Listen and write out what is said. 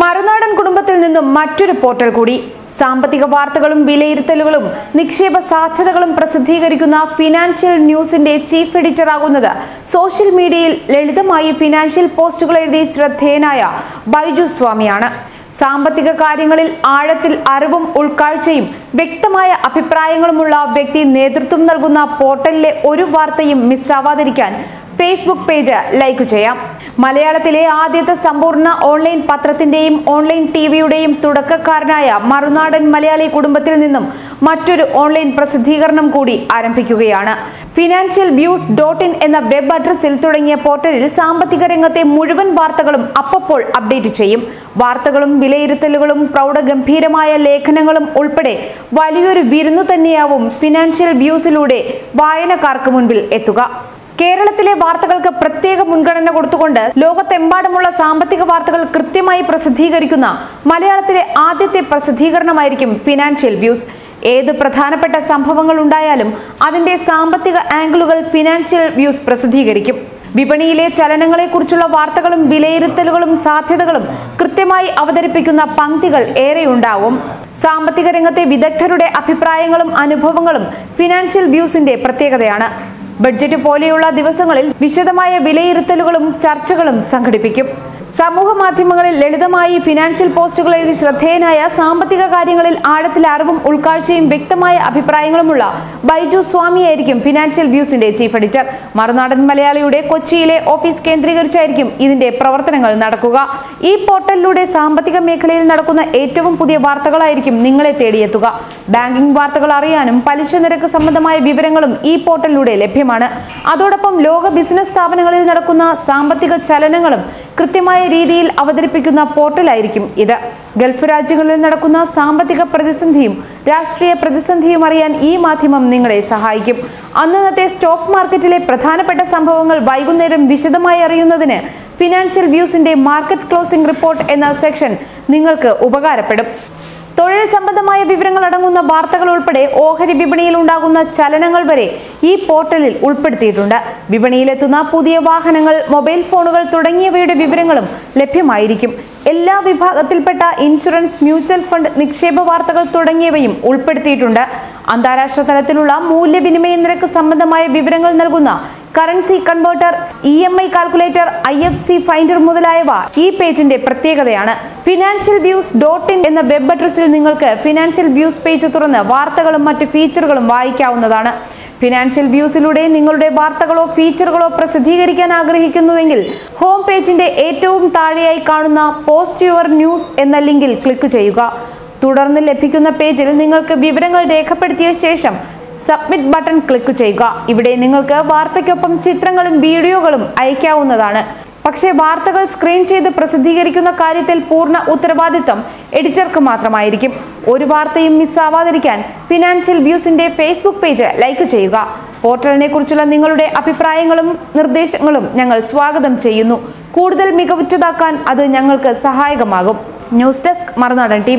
മറുനാടൻ കുടുംബത്തിൽ നിന്നും മറ്റൊരു പോർട്ടൽ കൂടി. സാമ്പത്തിക വാർത്തകളും വിലയിരുത്തലുകളും നിക്ഷേപ സാധ്യതകളും പ്രസിദ്ധീകരിക്കുന്ന ഫിനാൻഷ്യൽ ന്യൂസിന്റെ ചീഫ് എഡിറ്റർ ആകുന്നത് സോഷ്യൽ മീഡിയയിൽ ലളിതമായി ഫിനാൻഷ്യൽ പോസ്റ്റുകൾ എഴുതി ശ്രദ്ധേയനായ ബൈജു സ്വാമിയാണ്. സാമ്പത്തിക കാര്യങ്ങളിൽ ആഴത്തിൽ അറിവും ഉൾക്കാഴ്ചയും വ്യക്തമായ അഭിപ്രായങ്ങളുമുള്ള വ്യക്തി നേതൃത്വം നൽകുന്ന പോർട്ടലിലെ ഒരു വാർത്തയും മിസ്സാവാതിരിക്കാൻ ഫേസ്ബുക്ക് പേജ് ലൈക്ക് ചെയ്യാം. മലയാളത്തിലെ ആദ്യത്തെ സമ്പൂർണ ഓൺലൈൻ പത്രത്തിന്റെയും ഓൺലൈൻ ടിവിയുടെയും തുടക്കക്കാരനായ മറുനാടൻ മലയാളി കുടുംബത്തിൽ നിന്നും മറ്റൊരു ഓൺലൈൻ പ്രസിദ്ധീകരണം കൂടി ആരംഭിക്കുകയാണ്. ഫിനാൻഷ്യൽ വ്യൂസ് ഡോട്ട് ഇൻ എന്ന വെബ് അഡ്രസ്സിൽ തുടങ്ങിയ പോർട്ടലിൽ സാമ്പത്തിക രംഗത്തെ മുഴുവൻ വാർത്തകളും അപ്പപ്പോൾ അപ്ഡേറ്റ് ചെയ്യും. വാർത്തകളും വിലയിരുത്തലുകളും പ്രൗഢഗംഭീരമായ ലേഖനങ്ങളും ഉൾപ്പെടെ വലിയൊരു വിരുന്നു തന്നെയാവും ഫിനാൻഷ്യൽ വ്യൂസിലൂടെ വായനക്കാർക്ക് മുൻപിൽ എത്തുക. കേരളത്തിലെ വാർത്തകൾക്ക് പ്രത്യേക മുൻഗണന കൊടുത്തുകൊണ്ട് ലോകത്തെമ്പാടുമുള്ള സാമ്പത്തിക വാർത്തകൾ കൃത്യമായി പ്രസിദ്ധീകരിക്കുന്ന മലയാളത്തിലെ ആദ്യത്തെ പ്രസിദ്ധീകരണമായിരിക്കും ഫിനാൻഷ്യൽ വ്യൂസ്. ഏത് പ്രധാനപ്പെട്ട സംഭവങ്ങൾ ഉണ്ടായാലും അതിന്റെ സാമ്പത്തിക ആംഗിളുകൾ ഫിനാൻഷ്യൽ വ്യൂസ് പ്രസിദ്ധീകരിക്കും. വിപണിയിലെ ചലനങ്ങളെക്കുറിച്ചുള്ള വാർത്തകളും വിലയിരുത്തലുകളും സാധ്യതകളും കൃത്യമായി അവതരിപ്പിക്കുന്ന പങ്ക്തികൾ ഏറെയുണ്ടാവും. സാമ്പത്തിക രംഗത്തെ വിദഗ്ധരുടെ അഭിപ്രായങ്ങളും അനുഭവങ്ങളും ഫിനാൻഷ്യൽ വ്യൂസിന്റെ പ്രത്യേകതയാണ്. ബഡ്ജറ്റ് പോലെയുള്ള ദിവസങ്ങളിൽ വിശദമായ വിലയിരുത്തലുകളും ചർച്ചകളും സംഘടിപ്പിക്കും സമൂഹ മാധ്യമങ്ങളിൽ ലളിതമായി ഫിനാൻഷ്യൽ പോസ്റ്റുകൾ എഴുതി ശ്രദ്ധേയനായ സാമ്പത്തിക കാര്യങ്ങളിൽ ആഴത്തിൽ അറിവും ഉൾക്കാഴ്ചയും വ്യക്തമായ അഭിപ്രായങ്ങളുമുള്ള ബൈജു സ്വാമിയായിരിക്കും ഫിനാൻഷ്യൽ വ്യൂസിന്റെ ചീഫ് എഡിറ്റർ മറുനാടൻ മലയാളിയുടെ കൊച്ചിയിലെ ഓഫീസ് കേന്ദ്രീകരിച്ചായിരിക്കും ഇതിന്റെ പ്രവർത്തനങ്ങൾ നടക്കുക. ഈ പോർട്ടലിലൂടെ സാമ്പത്തിക മേഖലയിൽ നടക്കുന്ന ഏറ്റവും പുതിയ വാർത്തകളായിരിക്കും നിങ്ങളെ തേടിയെത്തുക. ബാങ്കിംഗ് വാർത്തകൾ അറിയാനും പലിശ നിരക്ക് സംബന്ധമായ വിവരങ്ങളും ഈ പോർട്ടലിലൂടെ ലഭ്യമാണ്. അതോടൊപ്പം ലോക ബിസിനസ് സ്ഥാപനങ്ങളിൽ നടക്കുന്ന സാമ്പത്തിക ചലനങ്ങളും കൃത്യമായ രീതിയിൽ അവതരിപ്പിക്കുന്ന പോർട്ടലായിരിക്കും ഇത്. ഗൾഫ് രാജ്യങ്ങളിൽ നടക്കുന്ന സാമ്പത്തിക പ്രതിസന്ധിയും രാഷ്ട്രീയ പ്രതിസന്ധിയും അറിയാൻ ഈ മാധ്യമം നിങ്ങളെ സഹായിക്കും. അന്നത്തെ സ്റ്റോക്ക് മാർക്കറ്റിലെ പ്രധാനപ്പെട്ട സംഭവങ്ങൾ വൈകുന്നേരം വിശദമായി അറിയുന്നതിന് ഫിനാൻഷ്യൽ വ്യൂസിന്റെ മാർക്കറ്റ് ക്ലോസിംഗ് റിപ്പോർട്ട് എന്ന സെക്ഷൻ നിങ്ങൾക്ക് ഉപകാരപ്പെടും. തൊഴിൽ സംബന്ധമായ വിവരങ്ങൾ അടങ്ങുന്ന വാർത്തകൾ ഉൾപ്പെടെ ഓഹരി വിപണിയിൽ ഉണ്ടാകുന്ന ചലനങ്ങൾ വരെ ഈ പോർട്ടലിൽ ഉൾപ്പെടുത്തിയിട്ടുണ്ട്. വിപണിയിലെത്തുന്ന പുതിയ വാഹനങ്ങൾ മൊബൈൽ ഫോണുകൾ തുടങ്ങിയവയുടെ വിവരങ്ങളും ലഭ്യമായിരിക്കും. എല്ലാ വിഭാഗത്തിൽപ്പെട്ട ഇൻഷുറൻസ് മ്യൂച്വൽ ഫണ്ട് നിക്ഷേപ വാർത്തകൾ തുടങ്ങിയവയും ഉൾപ്പെടുത്തിയിട്ടുണ്ട്. അന്താരാഷ്ട്ര തലത്തിലുള്ള മൂല്യവിനിമയ നിരക്ക് സംബന്ധമായ വിവരങ്ങൾ നൽകുന്ന currency converter E M I calculator I F C finder മുതലായവ ഈ പേജിന്റെ പ്രത്യേകതയാണ്. ഫിനാൻഷ്യൽ വ്യൂസ് ഡോട്ട് ഇൻ എന്ന വെബ് അഡ്രസ്സിൽ നിങ്ങൾക്ക് ഫിനാൻഷ്യൽ വ്യൂസ് പേജ് തുറന്ന് വാർത്തകളും മറ്റ് ഫീച്ചറുകളും വായിക്കാവുന്നതാണ്. ഫിനാൻഷ്യൽ വ്യൂസിലൂടെ നിങ്ങളുടെ വാർത്തകളോ ഫീച്ചറുകളോ പ്രസിദ്ധീകരിക്കാൻ ആഗ്രഹിക്കുന്നുവെങ്കിൽ ഹോം പേജിന്റെ ഏറ്റവും താഴെയായി കാണുന്ന പോസ്റ്റ് യുവർ ന്യൂസ് എന്ന ലിങ്കിൽ ക്ലിക്ക് ചെയ്യുക. തുടർന്ന് ലഭിക്കുന്ന പേജിൽ നിങ്ങൾക്ക് വിവരങ്ങൾ രേഖപ്പെടുത്തിയ ശേഷം സബ്മിറ്റ് ബട്ടൺ ക്ലിക്ക് ചെയ്യുക. ഇവിടെ നിങ്ങൾക്ക് വാർത്തയ്ക്കൊപ്പം ചിത്രങ്ങളും വീഡിയോകളും അയക്കാവുന്നതാണ്. പക്ഷേ വാർത്തകൾ സ്ക്രീൻ ചെയ്ത് പ്രസിദ്ധീകരിക്കുന്ന കാര്യത്തിൽ പൂർണ ഉത്തരവാദിത്തം എഡിറ്റർക്ക് മാത്രമായിരിക്കും. ഒരു വാർത്തയും മിസ്സാവാതിരിക്കാൻ ഫിനാൻഷ്യൽ വ്യൂസിന്റെ ഫേസ്ബുക്ക് പേജ് ലൈക്ക് ചെയ്യുക. പോർട്ടലിനെ കുറിച്ചുള്ള നിങ്ങളുടെ അഭിപ്രായങ്ങളും നിർദ്ദേശങ്ങളും ഞങ്ങൾ സ്വാഗതം ചെയ്യുന്നു. കൂടുതൽ മികവുറ്റതാക്കാൻ അത് ഞങ്ങൾക്ക് സഹായകമാകും. ന്യൂസ് ഡെസ്ക് മറുനാടൻ ടി